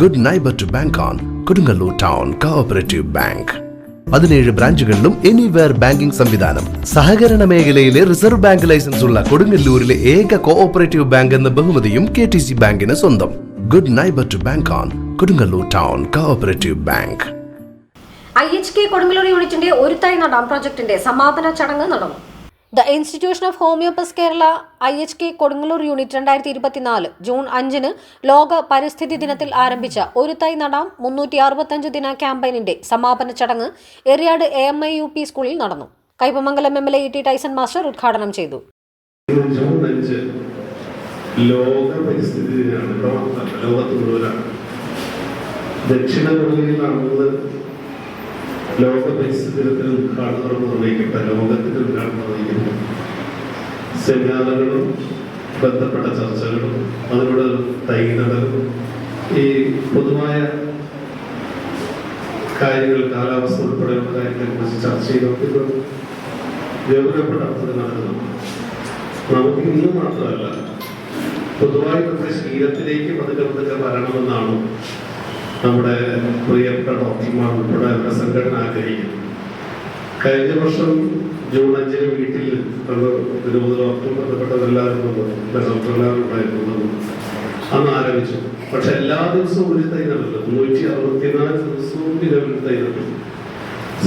Good neighbour to bank on Kodungallur town cooperative bank പതിനേഴ് ബ്രാഞ്ചുകളിലും anywhere banking സംവിധാനം. സഹകരണ മേഖലയിലെ റിസർവ് ബാങ്ക് ലൈസൻസ് ഉള്ള കൊടുങ്ങല്ലൂരിലെ ഏക കോഓപ്പറേറ്റീവ് ബാങ്ക് എന്ന ബഹുമതിയും കെ ടി സി ബാങ്കിന് സ്വന്തം. Good neighbour to bank on Kodungallur town cooperative bank I H K Kodungallur യൂണിറ്റിന്റെ ഒരു തൈ നടാം പ്രോജക്ടിന്റെ സമാപന ചടങ്ങ് നടന്നു. The institution of homoeopaths Kerala I H K Kodungallur unit രണ്ടായിരത്തി ഇരുപത്തിനാല് ജൂൺ അഞ്ചിന് ലോക പരിസ്ഥിതി ദിനത്തിൽ ആരംഭിച്ച ഒരു തൈ നടാം മുന്നൂറ്റി അറുപത്തഞ്ച് ദിന ക്യാമ്പയിനിന്റെ സമാപന ചടങ്ങ് Eriyad A M U P P സ്കൂളിൽ നടന്നു. Kaipamangalam M L A T Tyson master ഉദ്ഘാടനം ചെയ്തു. ലോക പരിസ്ഥിതി ദിനമാണ്. ലോകത്ത് മുഴുവനാണ്. ദക്ഷിണ കൊറിയയിൽ നടന്നത് ലോക പരിസ്ഥിതി ഉദ്ഘാടനം നിർവഹിക്കട്ടെ ലോകത്തിന്റെ ഉദ്ഘാടനം നിർവഹിക്കുന്നു സെമിനാറുകളും ബന്ധപ്പെട്ട ചർച്ചകളും അതിലൂടെ തൈനടലും ഈ പൊതുവായ കാര്യങ്ങൾ കാലാവസ്ഥ ഉൾപ്പെടെയുള്ള കാര്യങ്ങളെ കുറിച്ച് ചർച്ച ചെയ്തുകൊണ്ട് ഇത് ഗൗരവപ്പെട്ട നടക്കുന്നുണ്ട് നമുക്ക് ഇന്ന് മാത്രമല്ല പൊതുവായി നമ്മുടെ ശീലത്തിലേക്ക് പതുക്കെ പതുക്കെ വരണമെന്നാണ് നമ്മുടെ പ്രിയപ്പെട്ട ഡോക്ടർമാർ ഉൾപ്പെടെ അവരുടെ സംഘടന ആഗ്രഹിക്കുന്നു. കഴിഞ്ഞ വർഷം ജൂൺ അഞ്ചിന് വീട്ടിൽ അത് ഡോക്ടർ ബന്ധപ്പെട്ടവരെല്ലാവരും ഉണ്ടായിരുന്നു. അന്ന് ആരംഭിച്ചു. പക്ഷെ എല്ലാ ദിവസവും ഒരു തൈ നൂറ്റി അറുപത്തിനാല് ദിവസവും പിന്നെ ഒരു തൈ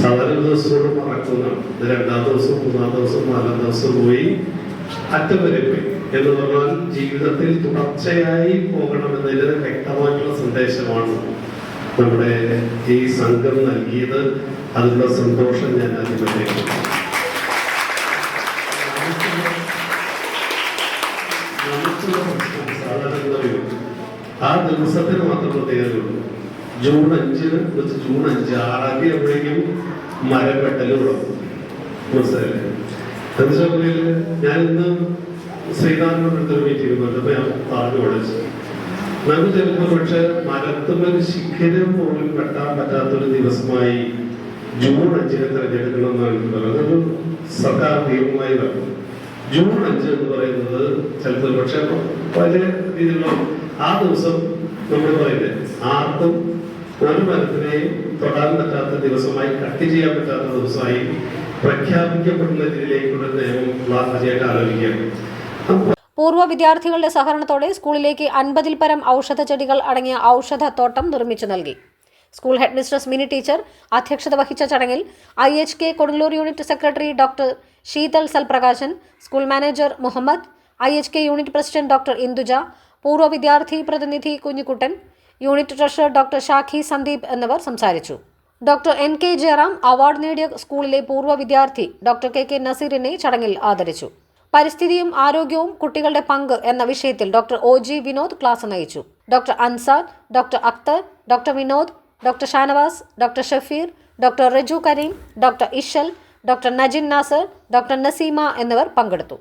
സാധാരണ ദിവസത്തോട് മറക്കുന്നതാണ്. രണ്ടാം ദിവസം മൂന്നാം ദിവസം നാലാം ദിവസം പോയി അറ്റം വരെ പോയി. എന്ന് പറഞ്ഞാൽ ജീവിതത്തിൽ തുടർച്ചയായി പോകണമെന്നതിന് വ്യക്തമായിട്ടുള്ള സന്ദേശമാണ് നമ്മുടെ ഈ സംഘം നൽകിയത്. അതിനുള്ള സന്തോഷം ഞാൻ എന്താ ആ ദിവസത്തിന് മാത്രം പ്രത്യേകതയുള്ളൂ. ജൂൺ അഞ്ചിന് ജൂൺ അഞ്ച് ആറാം തീയതി ആകുമ്പോഴേക്കും മരം വെട്ടൽ തുടങ്ങും മനസ്സിലായില്ലേ എന്നുവെച്ചാൽ ഞാൻ ഇന്ന് അടുത്തൊരു മീറ്റിംഗ് വന്നപ്പോൾ ഞാൻ പറഞ്ഞു വിളിച്ചു. നമുക്ക് ചിലപ്പോൾ പക്ഷെ മരത്തുമൊരു ശിഖരം പോലും വെട്ടാൻ പറ്റാത്തൊരു ദിവസമായി ജൂൺ അഞ്ചിനെ തെരഞ്ഞെടുക്കണമെന്നാണ് പറയുന്നത് അതൊരു സർക്കാർ നിയമമായി വരണം. ജൂൺ അഞ്ച് എന്ന് പറയുന്നത് ചിലപ്പോൾ പക്ഷെ പല രീതിയിലുള്ള ആ ദിവസം നമ്മൾ പറയുന്നത് ആർക്കും ഒരു മരത്തിനെയും തൊടാൻ പറ്റാത്ത ദിവസമായി കട്ട് ചെയ്യാൻ പറ്റാത്ത ദിവസമായി പ്രഖ്യാപിക്കപ്പെടുന്ന രീതിയിലേക്കുള്ള നിയമം അജയായിട്ട് ആലോചിക്കുകയാണ്. പൂർവ വിദ്യാർത്ഥികളുടെ സഹകരണത്തോടെ സ്കൂളിലേക്ക് അൻപതിൽ പരം ഔഷധ ചെടികൾ അടങ്ങിയ ഔഷധ തോട്ടം നിർമ്മിച്ചു നൽകി. School head mistress Mini teacher അധ്യക്ഷത വഹിച്ച ചടങ്ങിൽ I H K Kodungallur unit secretary doctor Sheethal Salprakashan school manager Muhammad I H K unit president doctor Induja പൂർവ വിദ്യാർത്ഥി പ്രതിനിധി Kunjikuttan unit treasurer doctor Shakhi Sandeep എന്നിവർ സംസാരിച്ചു. Doctor N K Jayaram award നേടിയ സ്കൂളിലെ പൂർവ വിദ്യാർത്ഥി ഡോക്ടർ കെ കെ നസീറിനെ ചടങ്ങിൽ ആദരിച്ചു. പരിസ്ഥിതിയും ആരോഗ്യവും കുട്ടികളുടെ പങ്ക് എന്ന വിഷയത്തിൽ doctor O G Vinod class നയിച്ചു. Doctor Ansad doctor Akhtar doctor Vinod doctor Shanavas doctor Shafeer doctor Raju Kareem doctor Ishal doctor Najin Nasar doctor Naseema എന്നിവർ പങ്കെടുത്തു.